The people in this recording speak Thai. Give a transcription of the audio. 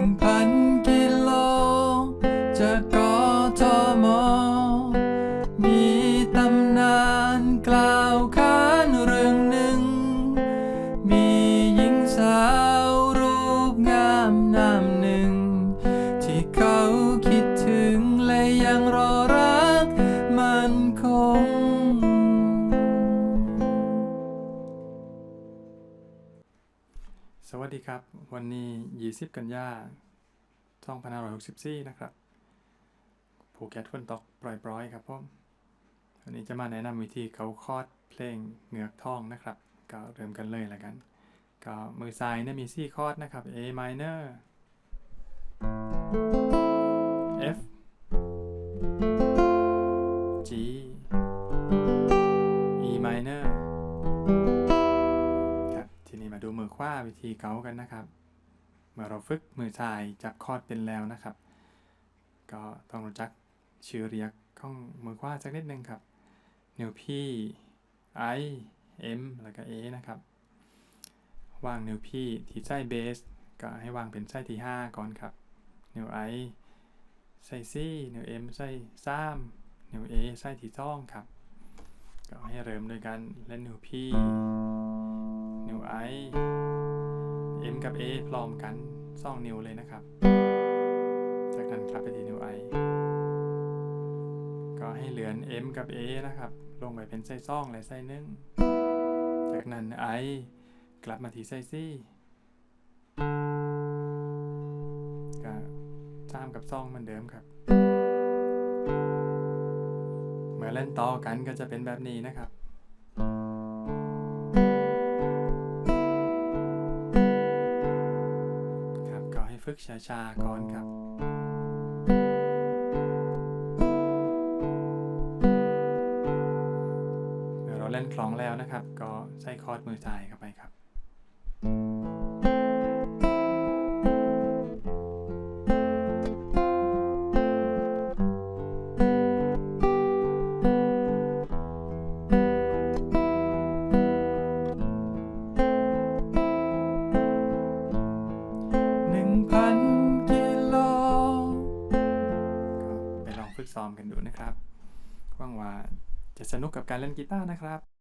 นึ่งพันกิโลจะกอทมอมีตำนานกล่าวขานเรื่องหนึ่ง มีหญิงสาวรูปงามนามหนึ่ง ที่เขาคิดถึงและยังรอรักมันคง สวัสดีครับ วันนี้20กันยา2564นารอยหกสิบซี่นะครับภูเก็ตฝนตกปล่อยๆ ครับผมวันนี้จะมาแนะนำวิธีเขาคอดเพลงเหงือกทองนะครับ ก็เริ่มกันเลยแล้วกัน ก็มือซ้ายเนี่ยมี4คอดนะครับ A minor F มาดูมือขว้าวิธีเกากันนะครับ เมื่อเราฝึกมือซ้ายจับคอร์ดเป็นแล้วนะครับ ก็ต้องรู้จักชื่อเรียกของมือขว้าสักนิดนึงครับนิ้ว P I M แล้วก็ A นะครับ วางนิ้ว P ที่ไส้เบส ก็ให้วางเป็นไส้ที่ 5 ก่อนครับ นิ้ว I ไส้ C นิ้ว M ไส้3นิ้ว A ไส้ที่2ครับ ก็ให้เริ่มโดยการเล่นนิ้ว P นิ้ว I M กับ A พร้อมกัน2นิ้วเลยนะครับ จากนั้นกลับไปที่นิ้ว I ก็ให้เหลือน M กับ A นะครับ ลงไปเป็นไส้ซ่องและไส้หนึ่ง จากนั้น I กลับมาที่ไส้ซี่ก็ตามกับซ่องเหมือนเดิมครับ เมื่อเล่นต่อกันก็จะเป็นแบบนี้นะครับ ฝึกช้าๆก่อนครับเมื่อเราเล่นคล้องแล้วนะครับ ก็ใช้คอร์ดมือซ้ายเข้าไปครับ ฝึกซ้อมกันดูนะครับหวังว่าจะสนุกกับการเล่นกีตาร์นะครับ